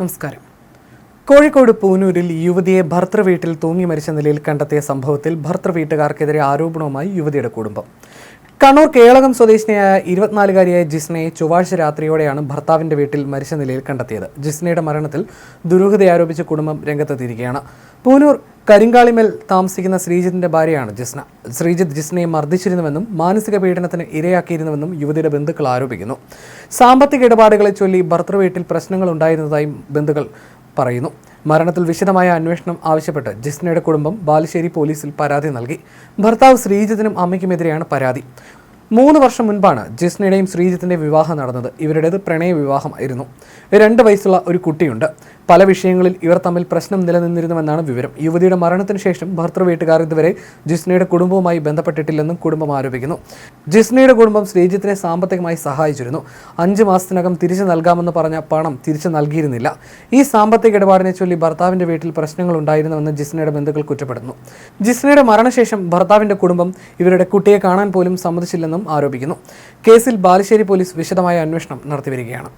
നമസ്കാരം. കോഴിക്കോട് പൂനൂരിൽ യുവതിയെ ഭർത്തൃവീട്ടിൽ തൂങ്ങി മരിച്ച നിലയിൽ കണ്ടെത്തിയ സംഭവത്തിൽ ഭർത്തൃവീട്ടുകാർക്കെതിരെ ആരോപണവുമായി യുവതിയുടെ കുടുംബം. കണ്ണൂർ കേളകം സ്വദേശിനിയായ ഇരുപത്തിനാലുകാരിയായ ജിസ്നയെ ചൊവ്വാഴ്ച രാത്രിയോടെയാണ് ഭർത്താവിന്റെ വീട്ടിൽ മരിച്ച നിലയിൽ കണ്ടെത്തിയത്. ജിസ്നയുടെ മരണത്തിൽ ദുരൂഹത ആരോപിച്ച് കുടുംബം രംഗത്തെത്തിയിരിക്കുകയാണ്. പൂനൂർ കരിങ്കാളിമേൽ താമസിക്കുന്ന ശ്രീജിത്തിന്റെ ഭാര്യയാണ് ജിസ്ന. ശ്രീജിത്ത് ജിസ്നയെ മർദ്ദിച്ചിരുന്നുവെന്നും മാനസിക പീഡനത്തിന് ഇരയാക്കിയിരുന്നുവെന്നും യുവതിയുടെ ബന്ധുക്കൾ ആരോപിക്കുന്നു. സാമ്പത്തിക ഇടപാടുകളെ ചൊല്ലി ഭർത്തൃ വീട്ടിൽ പ്രശ്നങ്ങൾ ഉണ്ടായിരുന്നതായും ബന്ധുക്കൾ പറയുന്നു. മരണത്തിൽ വിശദമായ അന്വേഷണം ആവശ്യപ്പെട്ട് ജിസ്നയുടെ കുടുംബം ബാലുശ്ശേരി പോലീസിൽ പരാതി നൽകി. ഭർത്താവ് ശ്രീജിത്തിനും അമ്മയ്ക്കുമെതിരെയാണ് പരാതി. മൂന്ന് വർഷം മുൻപാണ് ജിസ്നയുടെയും ശ്രീജിത്തിന്റെ വിവാഹം നടന്നത്. ഇവരുടേത് പ്രണയ വിവാഹമായിരുന്നു രണ്ട് വയസ്സുള്ള ഒരു കുട്ടിയുണ്ട്. പല വിഷയങ്ങളിൽ ഇവർ തമ്മിൽ പ്രശ്നം നിലനിന്നിരുന്നുവെന്നാണ് വിവരം. യുവതിയുടെ മരണത്തിന് ശേഷം ഭർത്തൃ വീട്ടുകാർ ഇതുവരെ ജിസ്നയുടെ കുടുംബവുമായി ബന്ധപ്പെട്ടിട്ടില്ലെന്നും കുടുംബം ആരോപിക്കുന്നു. ജിസ്നയുടെ കുടുംബം ശ്രീജിത്തിനെ സാമ്പത്തികമായി സഹായിച്ചിരുന്നു. അഞ്ച് മാസത്തിനകം തിരിച്ചു നൽകാമെന്ന് പറഞ്ഞ പണം തിരിച്ചു നൽകിയിരുന്നില്ല. ഈ സാമ്പത്തിക ഇടപാടിനെ ചൊല്ലി ഭർത്താവിന്റെ വീട്ടിൽ പ്രശ്നങ്ങൾ ഉണ്ടായിരുന്നുവെന്ന് ജിസ്നയുടെ ബന്ധുക്കൾ കുറ്റപ്പെടുന്നു. ജിസ്നയുടെ മരണശേഷം ഭർത്താവിന്റെ കുടുംബം ഇവരുടെ കുട്ടിയെ കാണാൻ പോലും സമ്മതിച്ചില്ലെന്നും ആരോപിക്കുന്നു. കേസിൽ ബാലുശ്ശേരി പോലീസ് വിശദമായ അന്വേഷണം നടത്തിവരികയാണ്.